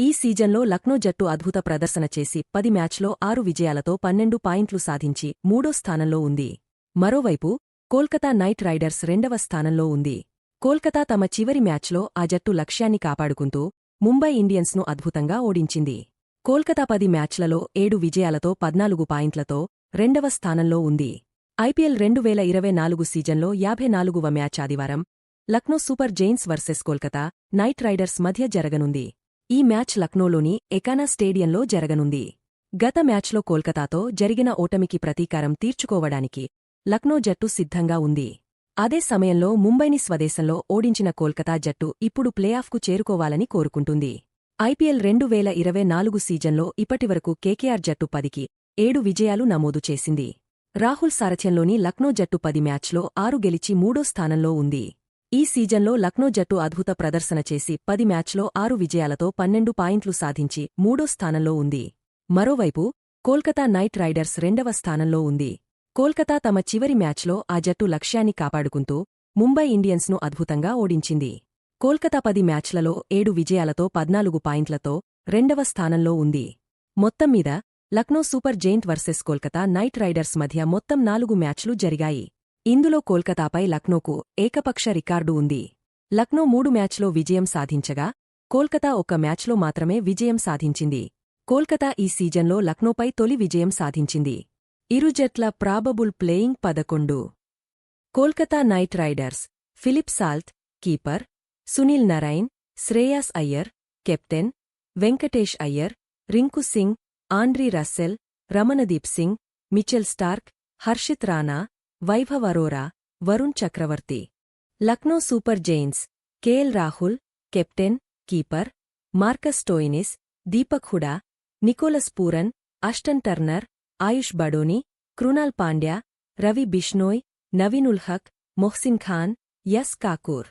ఈ సీజన్లో లక్నో జట్టు అద్భుత ప్రదర్శన చేసి పది మ్యాచ్లో ఆరు విజయాలతో పన్నెండు పాయింట్లు సాధించి మూడో స్థానంలో ఉంది. మరోవైపు కోల్కతా నైట్ రైడర్స్ రెండవ స్థానంలో ఉంది. కోల్కతా తమ చివరి మ్యాచ్లో ఆ జట్టు లక్ష్యాన్ని కాపాడుకుంటూ ముంబై ఇండియన్స్ను అద్భుతంగా ఓడించింది. కోల్కతా పది మ్యాచ్లలో ఏడు విజయాలతో పద్నాలుగు పాయింట్లతో రెండవ స్థానంలో ఉంది. ఐపీఎల్ రెండు వేల ఇరవై నాలుగు సీజన్లో యాభై నాలుగువ మ్యాచ్ ఆదివారం Lucknow super giants versus Kolkata knight riders మధ్య జరగనుంది. ఈ మ్యాచ్ లక్నోలోని ఎకానా స్టేడియంలో జరగనుంది. గత మ్యాచ్లో కోల్కతాతో జరిగిన ఓటమికి ప్రతీకారం తీర్చుకోవడానికి లక్నో జట్టు సిద్ధంగా ఉంది. అదే సమయంలో ముంబైని స్వదేశంలో ఓడించిన కోల్కతా జట్టు ఇప్పుడు ప్లేఆఫ్కు చేరుకోవాలని కోరుకుంటుంది. ఐపీఎల్ రెండు వేల ఇరవై నాలుగు సీజన్లో ఇప్పటివరకు కేకేఆర్ జట్టు పదికి ఏడు విజయాలు నమోదు చేసింది. రాహుల్ సారథ్యంలోని లక్నో జట్టు పది మ్యాచ్లో ఆరు గెలిచి మూడో స్థానంలో ఉంది. ఈ సీజన్లో లక్నో జట్టు అద్భుత ప్రదర్శన చేసి పది మ్యాచ్లో ఆరు విజయాలతో పన్నెండు పాయింట్లు సాధించి మూడో స్థానంలో ఉంది. మరోవైపు కోల్కతా నైట్ రైడర్స్ రెండవ స్థానంలో ఉంది. కోల్కతా తమ చివరి మ్యాచ్లో ఆ జట్టు లక్ష్యాన్ని కాపాడుకుంటూ ముంబై ఇండియన్స్ను అద్భుతంగా ఓడించింది. కోల్కతా పది మ్యాచ్లలో ఏడు విజయాలతో పద్నాలుగు పాయింట్లతో రెండవ స్థానంలో ఉంది. మొత్తం మీద Lucknow super giant versus Kolkata knight riders మధ్య మొత్తం నాలుగు మ్యాచ్లు జరిగాయి. ఇందులో కోల్కతాపై లక్నోకు ఏకపక్ష రికార్డు ఉంది. లక్నో మూడు మ్యాచ్లో విజయం సాధించగా కోల్కతా ఒక్క మ్యాచ్లో మాత్రమే విజయం సాధించింది. కోల్కతా ఈ సీజన్లో లక్నోపై తొలి విజయం సాధించింది. ఇరు జట్ల ప్రాబబుల్ ప్లేయింగ్ పదకొండు. Kolkata knight riders Philip Salt keeper Sunil Narine Shreyas Iyer captain Venkatesh Iyer Rinku Singh Andre Russell Ramandeep Singh Mitchell Starc Harshit Rana Vaibhav Arora Varun Chakravarthy Lucknow super giants K L Rahul captain keeper Marcus Stoinis Deepak Hooda Nicholas Pooran Ashton Turner Ayush Badoni Krunal Pandya Ravi Bishnoi Naveen ul Haq Mohsin Khan yes काकूर